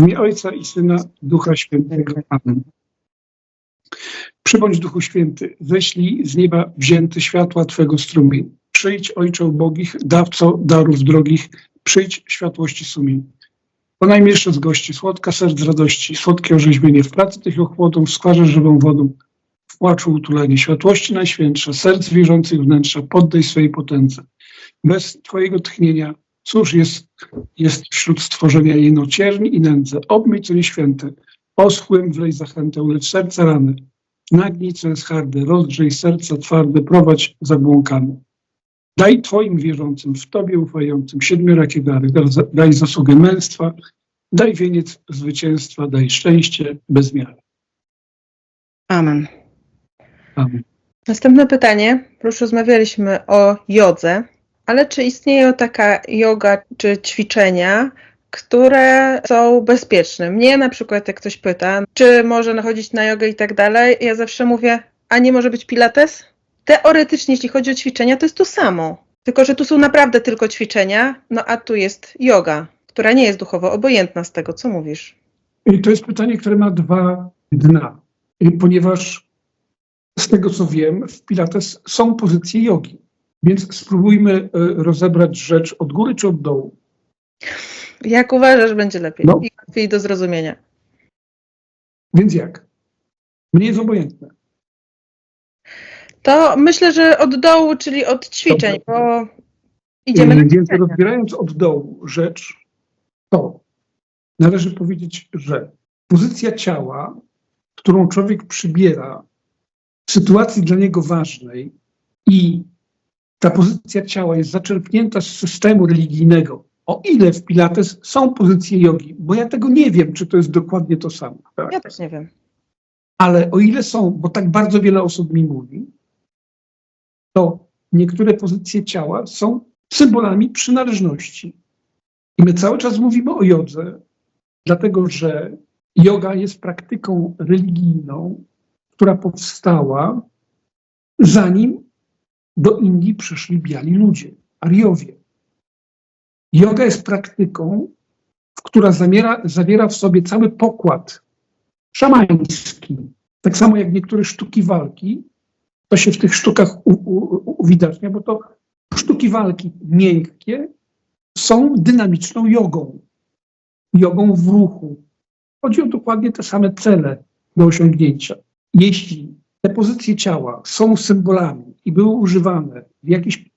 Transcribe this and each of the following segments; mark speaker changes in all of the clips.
Speaker 1: W imię Ojca i Syna, Ducha Świętego. Amen. Przybądź Duchu Święty, ześlij z nieba wzięty światła Twego strumień. Przyjdź, Ojcze ubogich, dawco darów drogich, przyjdź światłości sumień. Po najmilsze z gości, słodka serc radości, słodkie orzeźwienie, w pracy tych ochłodą, w skwarze żywą wodą, w płaczu utulenie, światłości najświętsza, serc wierzących wnętrza, poddaj swej potędze. Bez Twojego tchnienia, cóż jest, jest wśród stworzenia jeno cierni i nędzę, obmyj co nieświęte, oschłym wlej zachętę, lecz serca rany, nagnij co jest harde, rozgrzej serca twarde, prowadź zabłąkane. Daj Twoim wierzącym, w Tobie ufającym siedmiorakie dary, daj zasługę męstwa, daj wieniec zwycięstwa, daj szczęście bez miary.
Speaker 2: Amen.
Speaker 1: Amen.
Speaker 2: Następne pytanie. Już rozmawialiśmy o jodze, ale czy istnieje taka yoga czy ćwiczenia, które są bezpieczne? Mnie na przykład jak ktoś pyta, czy może nachodzić na jogę i tak dalej, ja zawsze mówię, a nie może być pilates? Teoretycznie, jeśli chodzi o ćwiczenia, to jest to samo. Tylko, że tu są naprawdę tylko ćwiczenia, no a tu jest yoga, która nie jest duchowo obojętna z tego, co mówisz.
Speaker 1: I to jest pytanie, które ma dwa dna, ponieważ z tego co wiem, w Pilates są pozycje jogi. Więc spróbujmy e, rozebrać rzecz od góry czy od dołu.
Speaker 2: Jak uważasz, będzie lepiej
Speaker 1: No.
Speaker 2: i łatwiej do zrozumienia.
Speaker 1: Więc jak? Mnie jest obojętne.
Speaker 2: To myślę, że od dołu, czyli od ćwiczeń, bo idziemy na
Speaker 1: E, Więc
Speaker 2: ćwiczenia.
Speaker 1: rozbierając od dołu rzecz, to należy powiedzieć, że pozycja ciała, którą człowiek przybiera w sytuacji dla niego ważnej i ta pozycja ciała jest zaczerpnięta z systemu religijnego, o ile w Pilates są pozycje jogi, bo ja tego nie wiem, czy to jest dokładnie to samo. Tak?
Speaker 2: Ja też nie wiem.
Speaker 1: Ale o ile są, bo tak bardzo wiele osób mi mówi, to niektóre pozycje ciała są symbolami przynależności. I my cały czas mówimy o jodze, dlatego że yoga jest praktyką religijną, która powstała zanim do Indii przyszli biali ludzie, Ariowie. Yoga jest praktyką, która zamiera, zawiera w sobie cały pokład szamański. Tak samo jak niektóre sztuki walki, to się w tych sztukach uwidacznia, bo to sztuki walki miękkie są dynamiczną jogą. Jogą w ruchu. Chodzi o dokładnie te same cele do osiągnięcia. Jeśli te pozycje ciała są symbolami i były używane w jakichś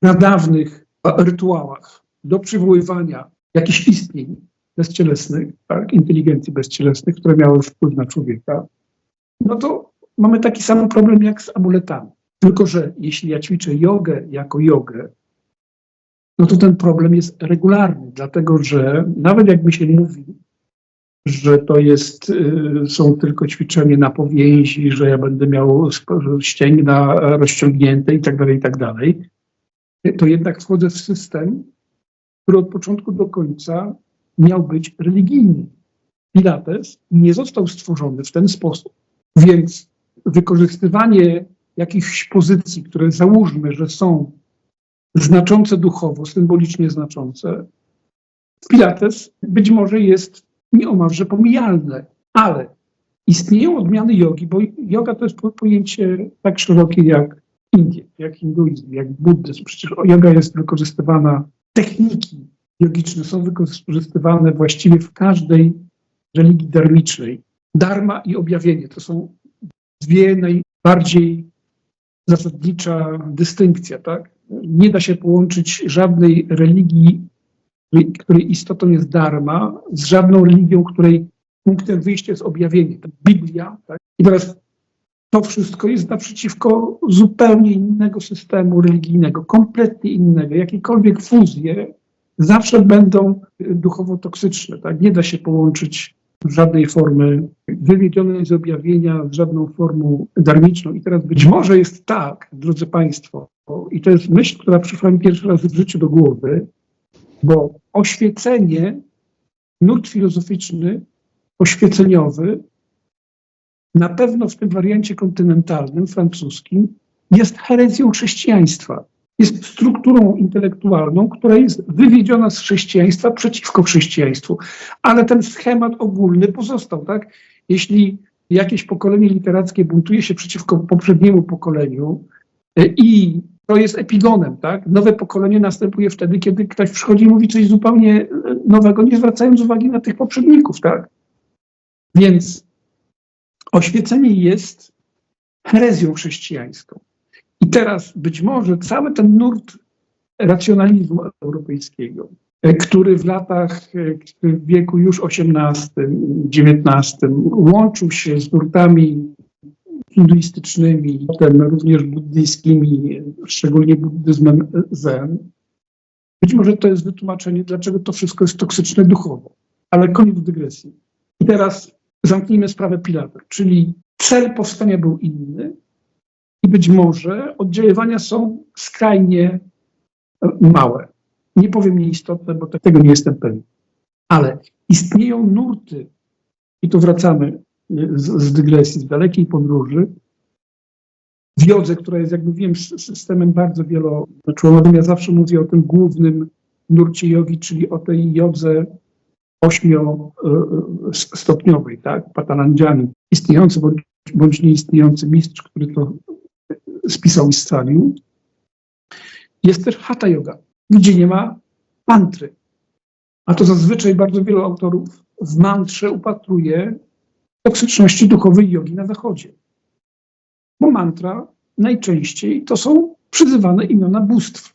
Speaker 1: pradawnych rytuałach do przywoływania jakichś istnień bezcielesnych, tak, inteligencji bezcielesnych, które miały wpływ na człowieka, no to mamy taki sam problem jak z amuletami. Tylko, że jeśli ja ćwiczę jogę jako jogę, no to ten problem jest regularny, dlatego że nawet jakby się mówi, że to jest, y, są tylko ćwiczenia na powięzi, że ja będę miał ścięgna rozciągnięte i tak dalej, i tak dalej, to jednak wchodzę w system, który od początku do końca miał być religijny. Pilates nie został stworzony w ten sposób. Więc wykorzystywanie jakichś pozycji, które załóżmy, że są znaczące duchowo, symbolicznie znaczące, Pilates być może jest nieomalże pomijalne, ale istnieją odmiany jogi, bo yoga to jest po- pojęcie tak szerokie jak Indie, jak hinduizm, jak buddyzm. Przecież yoga jest wykorzystywana, techniki jogiczne są wykorzystywane właściwie w każdej religii darmicznej. Dharma i objawienie to są dwie najbardziej zasadnicza dystynkcja, tak? Nie da się połączyć żadnej religii, której- istotą jest dharma, z żadną religią, której punktem wyjścia jest objawienie. To Biblia, tak? I teraz to wszystko jest naprzeciwko zupełnie innego systemu religijnego, kompletnie innego. Jakiekolwiek fuzje zawsze będą y, duchowo toksyczne. Tak? Nie da się połączyć żadnej formy wywiedzionej z objawienia z żadną formą darmiczną. I teraz być może jest tak, drodzy Państwo, i to jest myśl, która przyszła mi pierwszy raz w życiu do głowy, bo oświecenie, nurt filozoficzny, oświeceniowy, na pewno w tym wariancie kontynentalnym, francuskim, jest herezją chrześcijaństwa. jest strukturą intelektualną, która jest wywiedziona z chrześcijaństwa przeciwko chrześcijaństwu. Ale ten schemat ogólny pozostał, tak? Jeśli jakieś pokolenie literackie buntuje się przeciwko poprzedniemu pokoleniu e, i to jest epigonem, tak? Nowe pokolenie następuje wtedy, kiedy ktoś przychodzi i mówi coś zupełnie e, nowego, nie zwracając uwagi na tych poprzedników, tak? Więc oświecenie jest herezją chrześcijańską. I teraz być może cały ten nurt racjonalizmu europejskiego, e, który w latach, e, w wieku już XVIII, XIX łączył się z nurtami hinduistycznymi, potem również buddyjskimi, szczególnie buddyzmem zen. Być może to jest wytłumaczenie, dlaczego to wszystko jest toksyczne duchowo. Ale koniec dygresji. I teraz zamknijmy sprawę Pilata, czyli cel powstania był inny i być może oddziaływania są skrajnie małe. Nie powiem nieistotne, bo tego nie jestem pewien. Ale istnieją nurty, i tu wracamy z, z dygresji, z dalekiej podróży, w jodze, która jest, jak mówiłem, systemem bardzo wieloczłonowym. Ja zawsze mówię o tym głównym nurcie jogi, czyli o tej jodze ośmiostopniowej, tak, patalandziani, istniejący bądź, bądź nieistniejący mistrz, który to spisał i scalił. Jest też hatha yoga, gdzie nie ma mantry. A to zazwyczaj bardzo wielu autorów w mantrze upatruje toksyczności duchowej jogi na zachodzie. Bo mantra najczęściej to są przyzywane imiona bóstw.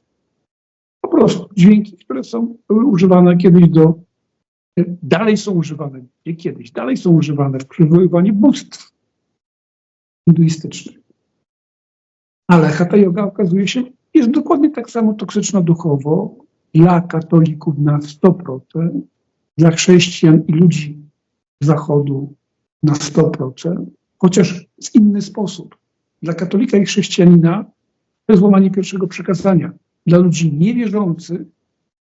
Speaker 1: Po prostu dźwięki, które są były używane kiedyś do dalej są używane, nie kiedyś, dalej są używane w przywoływaniu bóstw hinduistycznych. Ale hatha yoga okazuje się jest dokładnie tak samo toksyczna duchowo dla katolików na 100%, dla chrześcijan i ludzi zachodu na 100%, chociaż w inny sposób. Dla katolika i chrześcijanina to jest łamanie pierwszego przykazania. Dla ludzi niewierzących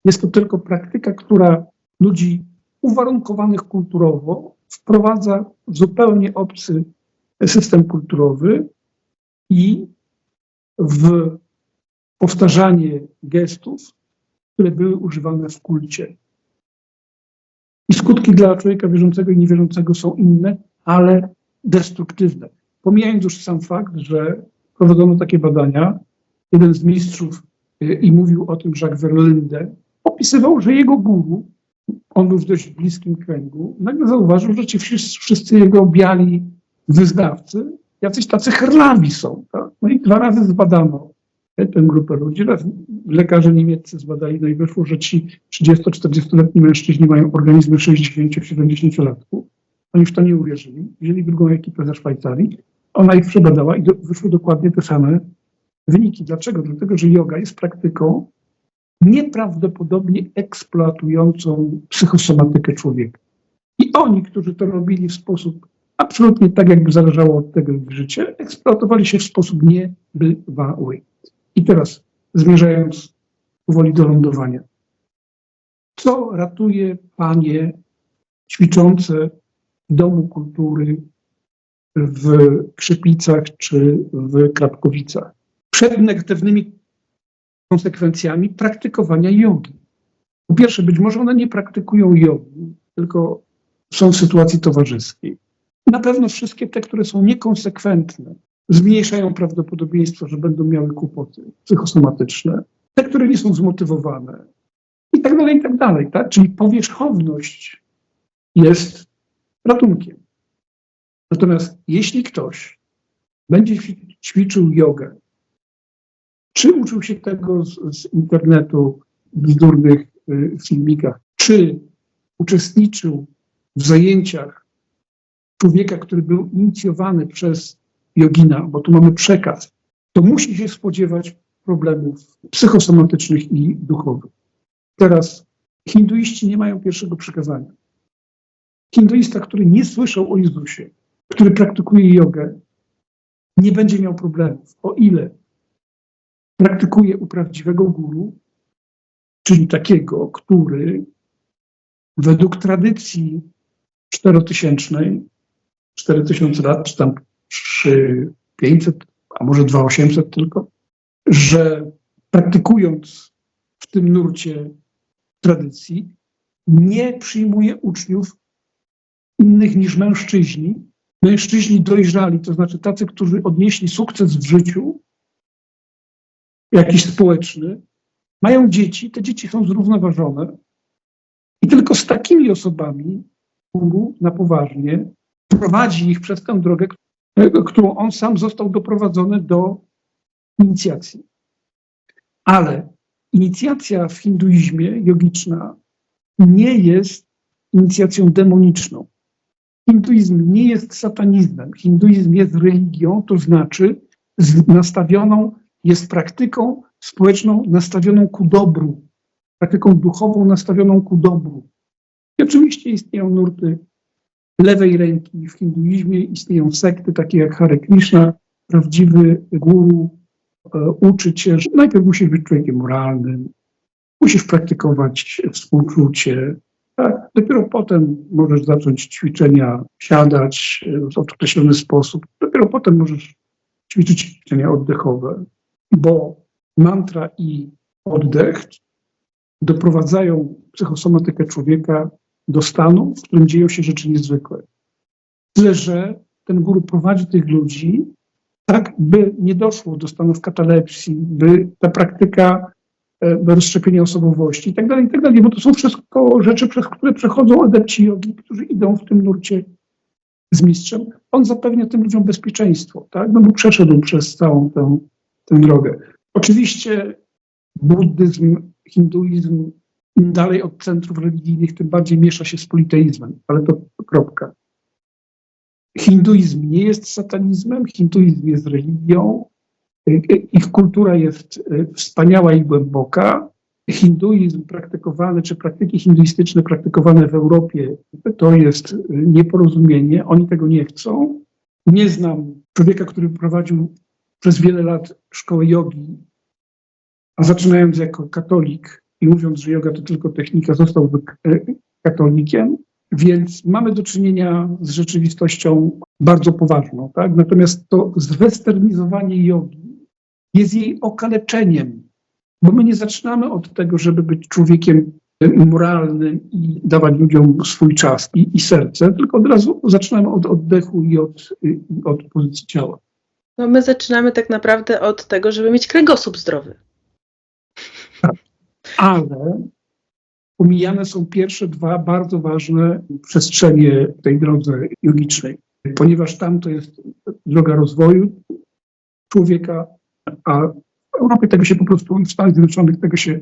Speaker 1: jest to tylko praktyka, która ludzi uwarunkowanych kulturowo wprowadza w zupełnie obcy system kulturowy i w powtarzanie gestów, które były używane w kulcie. I skutki dla człowieka wierzącego i niewierzącego są inne, ale destruktywne. Pomijając już sam fakt, że prowadzono takie badania, jeden z mistrzów y, i mówił o tym Jacques Verlinde, opisywał, że jego guru, on był w dość bliskim kręgu, nagle zauważył, że ci wszyscy, jego biali wyznawcy, jacyś tacy chrlawi są. Tak? No i dwa razy zbadano tę grupę ludzi. Raz lekarze niemieccy zbadali, no i wyszło, że ci 30-40-letni mężczyźni mają organizmy 60-70-latków. Oni w to nie uwierzyli. Wzięli drugą ekipę ze Szwajcarii, ona ich przebadała i do, wyszły dokładnie te same wyniki. Dlaczego? Dlatego, że yoga jest praktyką nieprawdopodobnie eksploatującą psychosomatykę człowieka. I oni, którzy to robili w sposób absolutnie tak, jakby zależało od tego ich życie, eksploatowali się w sposób niebywały. I teraz, zmierzając powoli do lądowania. Co ratuje panie ćwiczące w Domu Kultury w Krzypicach czy w Krapkowicach przed negatywnymi konsekwencjami praktykowania jogi? Po pierwsze, być może one nie praktykują jogi, tylko są w sytuacji towarzyskiej. Na pewno wszystkie te, które są niekonsekwentne, zmniejszają prawdopodobieństwo, że będą miały kłopoty psychosomatyczne, te, które nie są zmotywowane i tak dalej, i tak dalej. Tak? Czyli powierzchowność jest ratunkiem. Natomiast jeśli ktoś będzie ćwiczył jogę, czy uczył się tego z, z internetu, w bzdurnych y, filmikach, czy uczestniczył w zajęciach człowieka, który był inicjowany przez jogina, bo tu mamy przekaz, to musi się spodziewać problemów psychosomatycznych i duchowych. Teraz hinduiści nie mają pierwszego przekazania. Hinduista, który nie słyszał o Jezusie, który praktykuje jogę, nie będzie miał problemów, o ile praktykuje u prawdziwego guru, czyli takiego, który według tradycji czterotysięcznej, 4000 lat, czy tam 3500, a może 2800 tylko, że praktykując w tym nurcie tradycji, nie przyjmuje uczniów innych niż mężczyźni. Mężczyźni dojrzali, to znaczy tacy, którzy odnieśli sukces w życiu, jakiś społeczny, mają dzieci, te dzieci są zrównoważone i tylko z takimi osobami na poważnie prowadzi ich przez tę drogę, którą on sam został doprowadzony do inicjacji. Ale inicjacja w hinduizmie jogiczna nie jest inicjacją demoniczną. Hinduizm nie jest satanizmem. Hinduizm jest religią, to znaczy nastawioną, jest praktyką społeczną nastawioną ku dobru, praktyką duchową nastawioną ku dobru. I oczywiście istnieją nurty lewej ręki w hinduizmie, istnieją sekty takie jak Hare Krishna, prawdziwy guru e, uczy cię, że najpierw musisz być człowiekiem moralnym, musisz praktykować współczucie, tak? Dopiero potem możesz zacząć ćwiczenia, siadać e, w określony sposób. Dopiero potem możesz ćwiczyć ćwiczenia oddechowe, bo mantra i oddech doprowadzają psychosomatykę człowieka do stanu, w którym dzieją się rzeczy niezwykłe. Tyle, że ten guru prowadzi tych ludzi tak, by nie doszło do stanów katalepsji, by ta praktyka e, do rozszczepienia osobowości i tak dalej, tak dalej, bo to są wszystko rzeczy, przez które przechodzą adepci jogi, którzy idą w tym nurcie z mistrzem. On zapewnia tym ludziom bezpieczeństwo, tak, no bo przeszedł przez całą tę, tę drogę. Oczywiście buddyzm, hinduizm, im dalej od centrów religijnych, tym bardziej miesza się z politeizmem, ale to kropka. Hinduizm nie jest satanizmem, hinduizm jest religią, y, y, ich kultura jest y, wspaniała i głęboka. Hinduizm praktykowany, czy praktyki hinduistyczne praktykowane w Europie, to jest nieporozumienie, oni tego nie chcą. Nie znam człowieka, który prowadził przez wiele lat szkołę jogi, a zaczynając jako katolik i mówiąc, że yoga to tylko technika, został e, katolikiem, więc mamy do czynienia z rzeczywistością bardzo poważną. Tak? Natomiast to zwesternizowanie jogi jest jej okaleczeniem, bo my nie zaczynamy od tego, żeby być człowiekiem moralnym i dawać ludziom swój czas i, i serce, tylko od razu zaczynamy od oddechu i od, i od pozycji ciała.
Speaker 2: No my zaczynamy tak naprawdę od tego, żeby mieć kręgosłup zdrowy.
Speaker 1: Ale pomijane są pierwsze dwa bardzo ważne przestrzenie w tej drodze jogicznej, ponieważ tam to jest droga rozwoju człowieka, a w Europie tego się po prostu, w Stanach Zjednoczonych tego się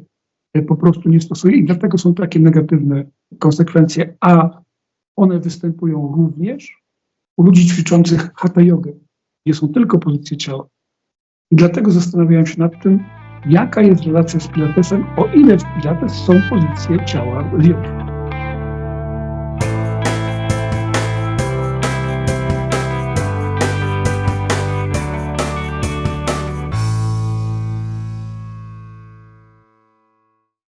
Speaker 1: po prostu nie stosuje i dlatego są takie negatywne konsekwencje, a one występują również u ludzi ćwiczących hatha jogę, gdzie są tylko pozycje ciała. I dlatego zastanawiałem się nad tym, jaka jest relacja z Pilatesem, o ile w Pilates są pozycje ciała jogi.